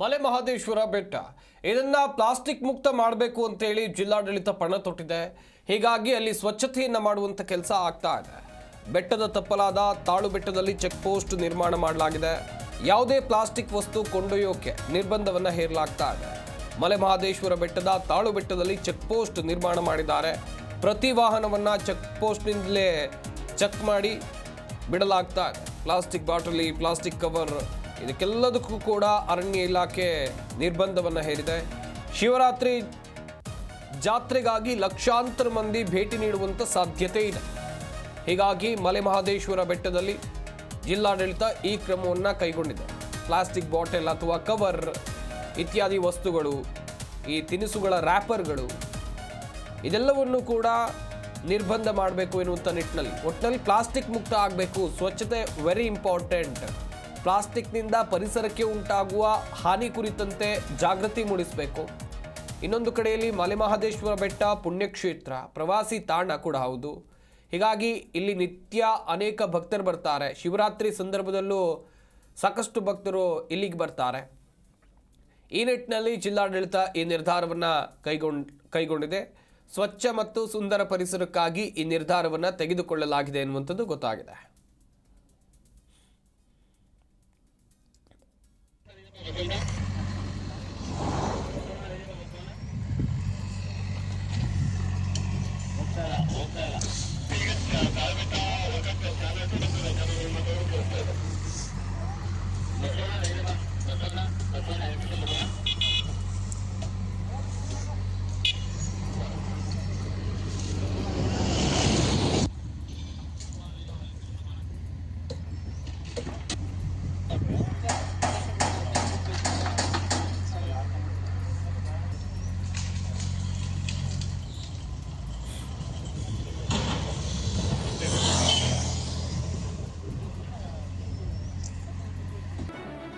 ಮಲೆ ಮಹದೇಶ್ವರ ಬೆಟ್ಟ. ಇದನ್ನ ಪ್ಲಾಸ್ಟಿಕ್ ಮುಕ್ತ ಮಾಡಬೇಕು ಅಂತೇಳಿ ಜಿಲ್ಲಾಡಳಿತ ಪಣ ತೊಟ್ಟಿದೆ. ಹೀಗಾಗಿ ಅಲ್ಲಿ ಸ್ವಚ್ಛತೆಯನ್ನ ಮಾಡುವಂತ ಕೆಲಸ ಆಗ್ತಾ ಇದೆ. ಬೆಟ್ಟದ ತಪ್ಪಲಾದ ತಾಳು ಬೆಟ್ಟದಲ್ಲಿ ಚೆಕ್ ಪೋಸ್ಟ್ ನಿರ್ಮಾಣ ಮಾಡಲಾಗಿದೆ. ಯಾವುದೇ ಪ್ಲಾಸ್ಟಿಕ್ ವಸ್ತು ಕೊಂಡೊಯ್ಯೋಕೆ ನಿರ್ಬಂಧವನ್ನ ಹೇರಲಾಗ್ತಾ ಇದೆ. ಮಲೆ ಮಹದೇಶ್ವರ ಬೆಟ್ಟದ ತಾಳು ಬೆಟ್ಟದಲ್ಲಿ ಚೆಕ್ ಪೋಸ್ಟ್ ನಿರ್ಮಾಣ ಮಾಡಿದ್ದಾರೆ. ಪ್ರತಿ ವಾಹನವನ್ನ ಚೆಕ್ ಪೋಸ್ಟ್ನಿಂದಲೇ ಚೆಕ್ ಮಾಡಿ ಬಿಡಲಾಗ್ತಾ ಇದೆ. ಪ್ಲಾಸ್ಟಿಕ್ ಬಾಟಲಿ, ಪ್ಲಾಸ್ಟಿಕ್ ಕವರ್ ಇದಕ್ಕೆಲ್ಲದಕ್ಕೂ ಕೂಡ ಅರಣ್ಯ ಇಲಾಖೆ ನಿರ್ಬಂಧವನ್ನು ಹೇರಿದೆ. ಶಿವರಾತ್ರಿ ಜಾತ್ರೆಗಾಗಿ ಲಕ್ಷಾಂತರ ಮಂದಿ ಭೇಟಿ ನೀಡುವಂಥ ಸಾಧ್ಯತೆ ಇದೆ. ಹೀಗಾಗಿ ಮಲೆ ಮಹದೇಶ್ವರ ಬೆಟ್ಟದಲ್ಲಿ ಜಿಲ್ಲಾಡಳಿತ ಈ ಕ್ರಮವನ್ನು ಕೈಗೊಂಡಿದೆ. ಪ್ಲಾಸ್ಟಿಕ್ ಬಾಟಲ್ ಅಥವಾ ಕವರ್ ಇತ್ಯಾದಿ ವಸ್ತುಗಳು, ಈ ತಿನಿಸುಗಳ ರ್ಯಾಪರ್ಗಳು ಇದೆಲ್ಲವನ್ನು ಕೂಡ ನಿರ್ಬಂಧ ಮಾಡಬೇಕು ಎನ್ನುವಂಥ ನಿಟ್ಟಿನಲ್ಲಿ. ಒಟ್ಟಿನಲ್ಲಿ ಪ್ಲಾಸ್ಟಿಕ್ ಮುಕ್ತ ಆಗಬೇಕು. ಸ್ವಚ್ಛತೆ ವೆರಿ ಇಂಪಾರ್ಟೆಂಟ್ ಪ್ಲಾಸ್ಟಿಕ್ನಿಂದ ಪರಿಸರಕ್ಕೆ ಉಂಟಾಗುವ ಹಾನಿ ಕುರಿತಂತೆ ಜಾಗೃತಿ ಮೂಡಿಸಬೇಕು. ಇನ್ನೊಂದು ಕಡೆಯಲ್ಲಿ ಮಲೆಮಹದೇಶ್ವರ ಬೆಟ್ಟ ಪುಣ್ಯಕ್ಷೇತ್ರ, ಪ್ರವಾಸಿ ತಾಣ ಕೂಡ ಹೌದು. ಹೀಗಾಗಿ ಇಲ್ಲಿ ನಿತ್ಯ ಅನೇಕ ಭಕ್ತರು ಬರ್ತಾರೆ. ಶಿವರಾತ್ರಿ ಸಂದರ್ಭದಲ್ಲೂ ಸಾಕಷ್ಟು ಭಕ್ತರು ಇಲ್ಲಿಗೆ ಬರ್ತಾರೆ. ಈ ನಿಟ್ಟಿನಲ್ಲಿ ಜಿಲ್ಲಾಡಳಿತ ಈ ನಿರ್ಧಾರವನ್ನು ಕೈಗೊಂಡ್, ಕೈಗೊಂಡಿದೆ. ಸ್ವಚ್ಛ ಮತ್ತು ಸುಂದರ ಪರಿಸರಕ್ಕಾಗಿ ಈ ನಿರ್ಧಾರವನ್ನು ತೆಗೆದುಕೊಳ್ಳಲಾಗಿದೆ ಎನ್ನುವಂಥದ್ದು ಗೊತ್ತಾಗಿದೆ. Amen.